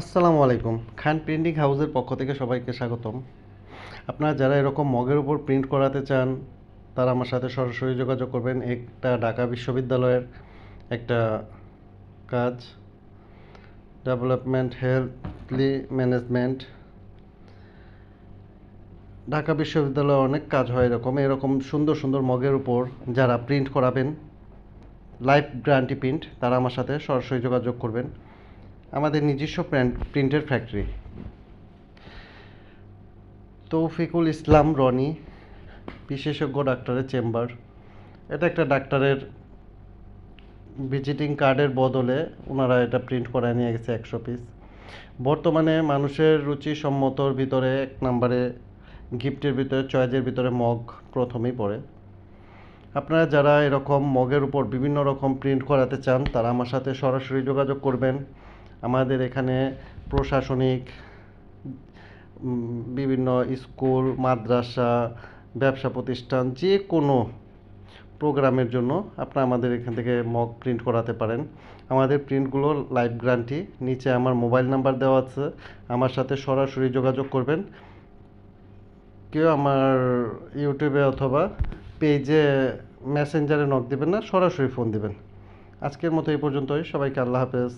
আসসালামু আলাইকুম। খান প্রিন্টিং হাউসের পক্ষ থেকে সবাইকে স্বাগতম। আপনারা যারা এরকম মগের উপর প্রিন্ট করাতে চান, তারা আমার সাথে সরাসরি যোগাযোগ করবেন। একটা ঢাকা বিশ্ববিদ্যালয়ের একটা কাজ। Development, হেলথলি management. ঢাকা বিশ্ববিদ্যালয়ে অনেক কাজ হয় এরকম। এরকম সুন্দর সুন্দর মগের উপর যারা প্রিন্ট করাবেন, লাইফ গ্রান্টি প্রিন্ট, তারা আমার সাথে সরাসরি যোগাযোগ করবেন। আমাদের নিজস্ব প্রিন্টের ফ্যাক্টরি। তৌফিকুল ইসলাম রনি, বিশেষজ্ঞ ডাক্তারের চেম্বার। এটা একটা ডাক্তারের ভিজিটিং কার্ডের বদলে ওনারা এটা প্রিন্ট করায় নিয়ে গেছে একশো পিস। বর্তমানে মানুষের রুচি সম্মতর ভিতরে এক নম্বরে গিফটের ভিতরে, চয়েজের ভিতরে মগ প্রথমেই পড়ে। আপনারা যারা এরকম মগের উপর বিভিন্ন রকম প্রিন্ট করাতে চান, তারা আমার সাথে সরাসরি যোগাযোগ করবেন। আমাদের এখানে প্রশাসনিক বিভিন্ন স্কুল, মাদ্রাসা, ব্যবসা প্রতিষ্ঠান যে কোনো প্রোগ্রামের জন্য আপনারা আমাদের এখান থেকে মক প্রিন্ট করাতে পারেন। আমাদের প্রিন্টগুলো লাইভ গ্যারান্টি নিচে আমার মোবাইল নাম্বার দেওয়া আছে। আমার সাথে সরাসরি যোগাযোগ করবেন। কেউ আমার ইউটিউবে অথবা পেজে মেসেঞ্জারে নক দেবেন না, সরাসরি ফোন দিবেন। আজকের মতো এই পর্যন্তই। সবাইকে আল্লাহ হাফেজ।